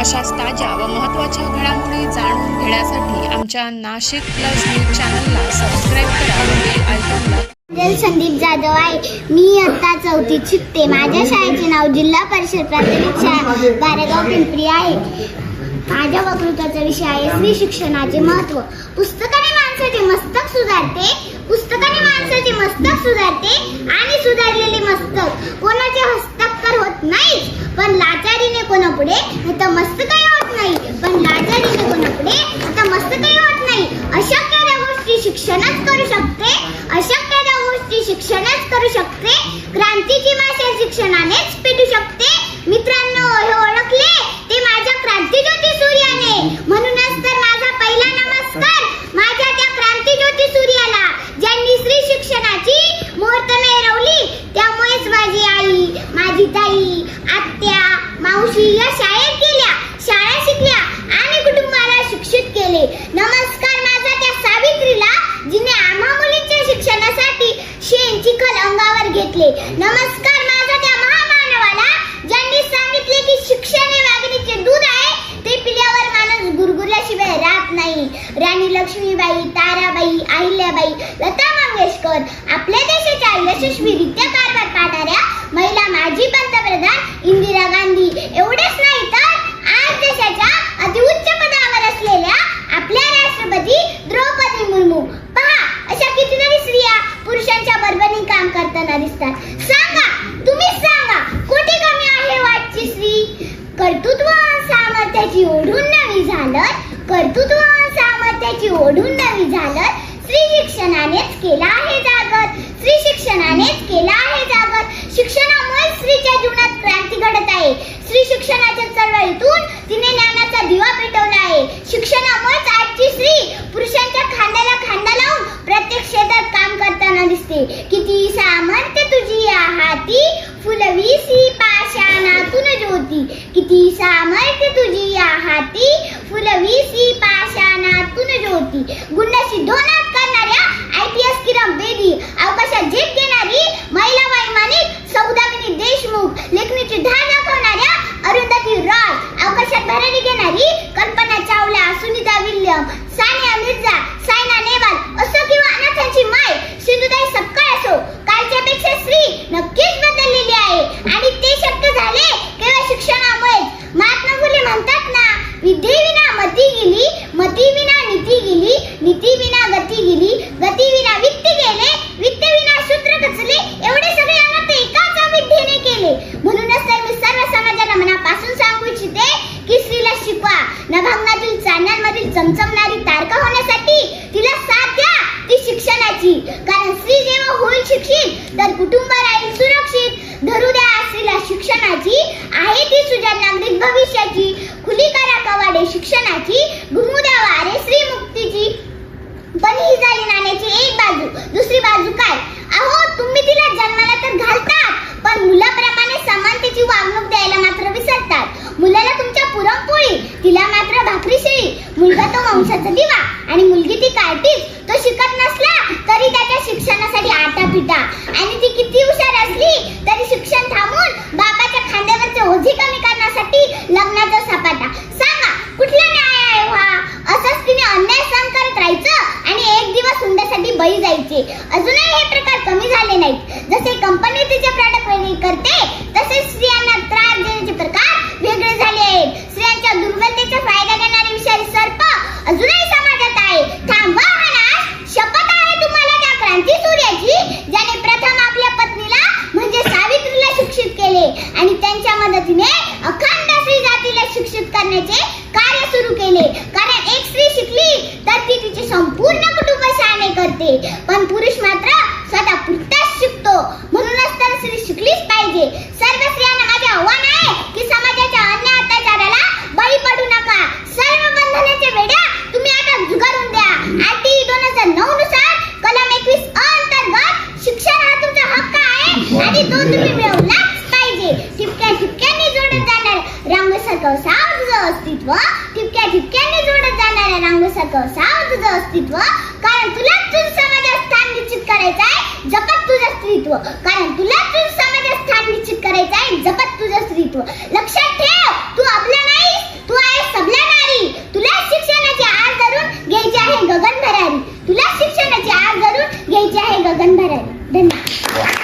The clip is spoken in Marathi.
अशाच ताज्या व महत्त्वाच्या घडामोडी जाणून घेण्यासाठी आमच्या नाशिक प्लस न्यूज चॅनलला सबस्क्राईब करा बेल आयकॉनला संदीप जाधव आहे. मी आता चौथीत शिकते. माझ्या शाळेचे नाव जिल्हा परिषद प्राथमिक शाळा बारेगाव पिंपरी आहे. माझ्या वक्तृत्वाचा विषय आहे स्त्री शिक्षणाचे महत्त्व पुस्तकाने माणसाचे मस्तक सुधारते. पुस्तकाने माणसाचे मस्तक सुधारते आणि सुधारलेले मस्तक. कोणाचे हस्ताक्षर होत नाही? कोणापुढे? आता मस्त काही होत नाही. पण लाचारीने कोणापुढे? आता मस्त काही होत नाही. अशक्य त्या गोष्टी शिक्षणच करू शकते. अशक्य त्या गोष्टी शिक्षणच करू शकते. क्रांतीची माशा शिक्षणानेच पेटू शकते. मित्रांनो हे ओळखले? ते माझ्या क्रांती ज्योती सूर्याने. म्हणूनच तर माझा पहिला नमस्कार माझ्या त्या क्रांती ज्योती सूर्याला ज्यांनी स्त्री शिक्षणाची मुहूर्त मिळवली त्यामुळेच माझी आई माझी ताई आत्या राष्ट्रीय शाळेत गेल्या. शाळा शिकल्या आणि कुटुंबाला शिक्षित केले. नमस्कार माझा त्या सावित्रीला जिने आम्हा मुलींच्या शिक्षणासाठी शेण चिखल अंगावर घेतले. नमस्कार माझा त्या महामानवाला ज्यांनी सांगितले की शिक्षण हे वाघिणीचे दूध आहे ते पिल्यावर माणूस गुरगुरल्याशिवाय राहत नाही. राणी लक्ष्मीबाई ताराबाई अहिल्याबाई लता मंगेशकर आपल्या देशाच्या यशस्वीरित्या कारभार पाहणाऱ्या महिला माजी पंतप्रधान करताना दिसतात. सांगा तुम्ही सांगा कुठे कमी आहे वाटची श्री कर्तृत्व सामर्थ्याची ओढून नवी झालं कर्तृत्व सामर्थ्याची ओढून नवी झालं स्त्री शिक्षणानेच केला आहे जागर. स्त्री शिक्षणानेच केला आहे जागर. शिक्षणामुळे स्त्रीच्या जीवनात क्रांती घडत आहे. स्त्री शिक्षणाच्या चळवळीतून तिने ज्ञानाचा दिवा पेटवला आहे. शिक्षणामुळेच आजची स्त्री पुरुषांच्या खांद्याला खांदा लावून प्रत्येक क्षेत्रात काम करताना दिसते. किती सामर्थ्य हाती फुलवीसी पाषाणातून ज्योती. किती सामर्थ्य तुझी या हाती फुलवीसी पाषाणातून ज्योती. गुंडाशी दोनात करणाऱ्या I P S Kiran Bedi अवकाशात झेप घेणारी महिला वैमानिक सौदामिनी देशमुख लेखणीची धार दाखवणाऱ्या अरुंधती रॉय अवकाशात भरारी घेणारी कल्पना चावला सुनीता विल्यम सानिया मिर्झा शिक्षणाची कारण स्त्री जेव्हा होईल शिक्षित तर कुटुंब राहील सुरक्षित. धरू द्या स्त्रीला शिक्षणाची आहे ती सुजाण नागरिक भविष्याची खुली करा कवाडे शिक्षणाची घुमू द्या वारे स्त्री मुक्तीची पण ही झाली नाण्याची एक बाजू दुसरी बाजू काय अहो तुम्ही तिला जन्माला तर घालतात पण मुलाप्रमाणे समानतेची वागणूक द्यायला मात्र विसरतात मुलाला तुमच्या पुरणपोळी तिला मात्र भाकरी शेळी मुलगा तो वंशाचा दिवा आणि मुलगी ती कार्टीज तो शिकत नसला तरी त्याच्या शिक्षणासाठी आटा पिटा आणि ती किती हुशार असली तरी शिक्षण थांबून बाबाच्या खांद्यावरचे ओझे कमी करण्यासाठी लग्नाचा सपाटा सांगा कुठला न्याय आहे हा असंच तिने अन्याय सहन करत राहायचं आणि एक दिवस हुंड्यासाठी बळी जायचे अजूनही हे प्रकार कमी झाले नाहीत जसे कंपनी तिचे प्रॉडक्ट वेगळे करते तसेच स्त्रियांना त्रास देण्याचे प्रकार वेगळे झाले आहेत स्त्रियांच्या दुर्बलतेचा फायदा घेणारे विषारी सर्प अजूनही समाजात आहे थांबवा हा नाश शपथ आहे तुम्हाला त्या क्रांती सूर्याची ज्याने प्रथम आपल्या पत्नीला म्हणजे सावित्रीला शिक्षित केले आणि त्यांच्या मदतीने अखंड स्त्री जातीला शिक्षित करण्याचे कार्य सुरू केले. कारण एक स्त्री शिकली तर ती तिचे संपूर्ण कुटुंब शहाणे करते. पण पुरुष मात्र स्वतः पुरताच शिकतो. म्हणूनच तर स्त्री शिकलीच पाहिजे. सर्व स्त्रियांना माझे आव्हान आहे अस्तित्व ठिपक्या ठिपक्याने जोडत जाणाऱ्या रांगोसा कवसाव तुझं अस्तित्व. कारण तुला तुझ समाजात स्थान निश्चित करायचं आहे जपत तुझं अस्तित्व कारण तुला तुझ समाजात स्थान निश्चित करायचं आहे जपत तुझं अस्तित्व लक्षात ठेव तू आपला नाही तू आहे सबल्या नारी. तुला शिक्षणाची आर धरून घ्यायचे आहे गगन भरारी तुला शिक्षणाची आर धरून घ्यायचे आहे गगन भरारी धन्यवाद.